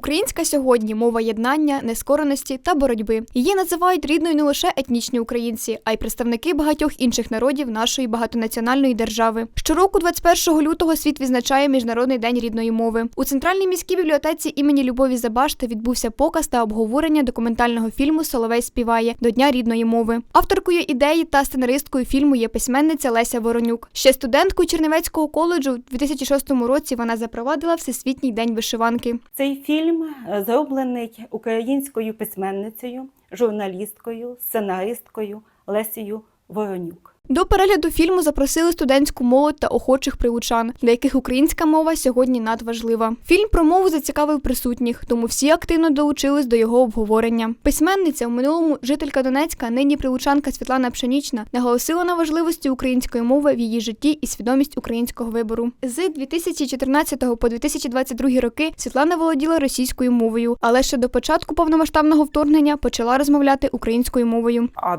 Українська сьогодні мова єднання, нескореності та боротьби. Її називають рідною не лише етнічні українці, а й представники багатьох інших народів нашої багатонаціональної держави. Щороку, 21 лютого, світ відзначає Міжнародний день рідної мови. У центральній міській бібліотеці імені Любові Забашти відбувся показ та обговорення документального фільму Соловей співає до Дня рідної мови. Авторкою ідеї та сценаристкою фільму є письменниця Леся Воронюк. Ще студенткою Чернівецького коледжу у 2006 році вона запровадила Всесвітній день вишиванки. Цей фільм е, зроблений українською письменницею, журналісткою, сценаристкою Лесією Воронюк. До перегляду фільму запросили студентську молодь та охочих прилучан, для яких українська мова сьогодні надважлива. Фільм про мову зацікавив присутніх, тому всі активно долучились до його обговорення. Письменниця у минулому жителька Донецька, нині прилучанка Світлана Пшенічна, наголосила на важливості української мови в її житті і свідомість українського вибору. З 2014 по 2022 роки Світлана володіла російською мовою, але ще до початку повномасштабного вторгнення почала розмовляти українською мовою. А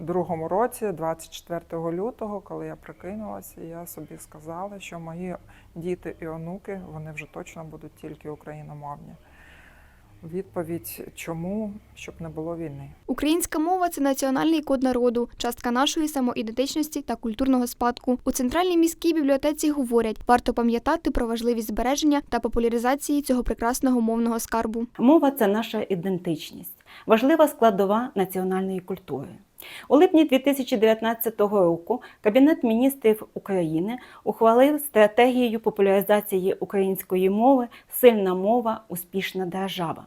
22-му році, 24 лютого, коли я прикинулася, я собі сказала, що мої діти і онуки вони вже точно будуть тільки україномовні. Відповідь чому? Щоб не було війни. Українська мова це національний код народу, частка нашої самоідентичності та культурного спадку. У центральній міській бібліотеці говорять, варто пам'ятати про важливість збереження та популяризації цього прекрасного мовного скарбу. Мова це наша ідентичність, важлива складова національної культури. У липні 2019 року Кабінет міністрів України ухвалив стратегію популяризації української мови Сильна мова, успішна держава.